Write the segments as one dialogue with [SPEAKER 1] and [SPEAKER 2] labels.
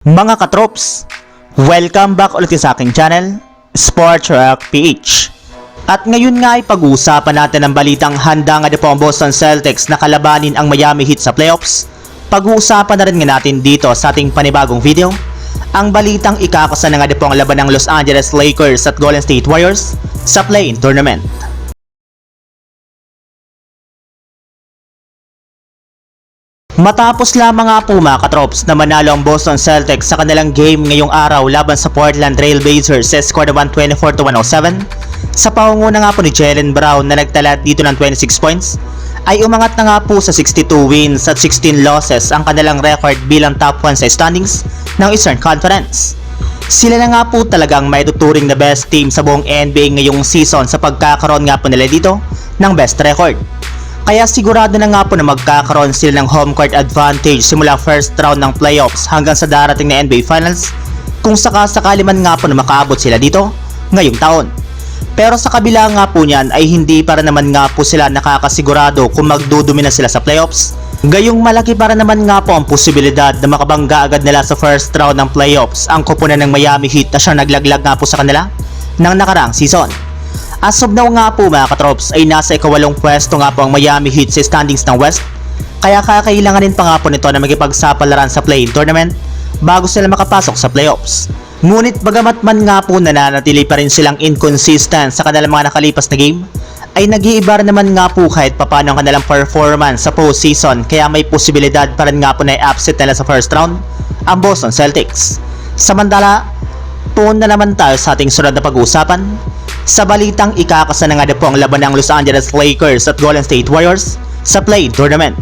[SPEAKER 1] Mga katrops, welcome back ulit sa aking channel, Sports Rock PH. At ngayon nga ay pag-uusapan natin ang balitang handa nga po ang Boston Celtics na kalabanin ang Miami Heat sa playoffs. Pag-uusapan na rin nga natin dito sa ating panibagong video, ang balitang ikakasa na nga po ang laban ng Los Angeles Lakers at Golden State Warriors sa play-in tournament. Matapos lamang nga po mga katrops na manalo ang Boston Celtics sa kanilang game ngayong araw laban sa Portland Trail Blazers sa score na 124 to 107 sa pangunguna nga po ni Jalen Brown na nagtala dito ng 26 points ay umangat na nga po sa 62 wins at 16 losses ang kanilang record bilang top 1 sa standings ng Eastern Conference. Sila na nga po talagang may tuturing na best team sa buong NBA ngayong season sa pagkakaroon nga po nila dito ng best record. Kaya sigurado na nga po na magkakaroon sila ng home court advantage simula first round ng playoffs hanggang sa darating na NBA Finals kung sakasakali man nga po na makaabot sila dito ngayong taon. Pero sa kabila nga po niyan ay hindi para naman nga po sila nakakasigurado kung magdudumi na sila sa playoffs. Gayong malaki para naman nga po ang posibilidad na makabangga agad nila sa first round ng playoffs ang kupunan ng Miami Heat na siyang naglaglag nga po sa kanila ng nakaraang season. As of now nga po mga katrops ay nasa ikawalong pwesto nga po ang Miami Heat sa standings ng West kaya kakailanganin pa nga po nito na makipagsapalaran sa play-in tournament bago sila makapasok sa playoffs. Ngunit bagamat man nga po nananatili pa rin silang inconsistent sa kanilang mga nakalipas na game, ay nag-iiba naman nga po kahit papano ang kanilang performance sa postseason kaya may posibilidad pa rin nga po na i-upset nila sa first round ang Boston Celtics. Samantala, Puon na naman tayo sa ating sunod na pag-uusapan. Sa balitang ikakasa na nga po ang laban ng Los Angeles Lakers at Golden State Warriors sa play tournament.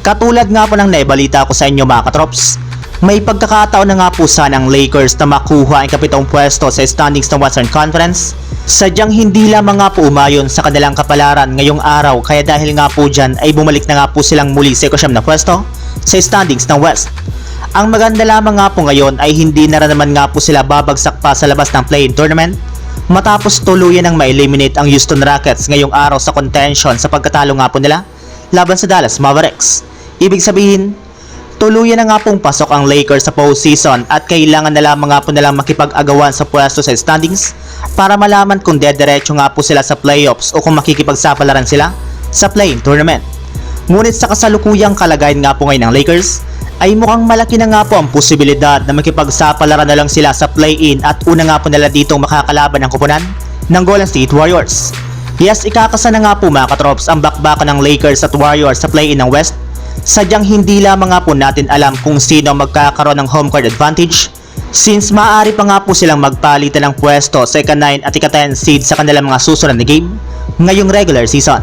[SPEAKER 1] Katulad nga po ng naibalita ko sa inyo mga katrops, may pagkakataon na nga po sana ng Lakers na makuha ang kapitong pwesto sa standings ng Western Conference. Sadyang hindi lamang nga po umayon sa kanilang kapalaran ngayong araw kaya dahil nga po dyan ay bumalik na nga po silang muli sa ikasyam na pwesto sa standings ng West. Ang maganda lamang nga po ngayon ay hindi na naman nga po sila babagsak pa sa labas ng play-in tournament matapos tuluyan ng ma-eliminate ang Houston Rockets ngayong araw sa contention sa pagkatalo nga po nila laban sa Dallas Mavericks. Ibig sabihin, tuluyan na nga pong pasok ang Lakers sa postseason at kailangan na lamang nga po nilang makipag-agawan sa pwesto sa standings para malaman kung dederecho nga po sila sa playoffs o kung makikipagsapalaran sila sa play-in tournament. Ngunit sa kasalukuyang kalagayan nga po ngayon ng Lakers, ay mukhang malaki na nga po ang posibilidad na makipagsapalaran na lang sila sa play-in at una nga po nila ditong makakalaban ng kupunan ng Golden State Warriors. Yes, ikakasa na nga po mga katrops ang bakbakan ng Lakers at Warriors sa play-in ng West. Sadyang hindi lamang nga po natin alam kung sino ang magkakaroon ng home court advantage since maaari pa nga po silang magpalitan ng pwesto sa ika-9 at ika-10 seed sa kanilang mga susunod na game ngayong regular season.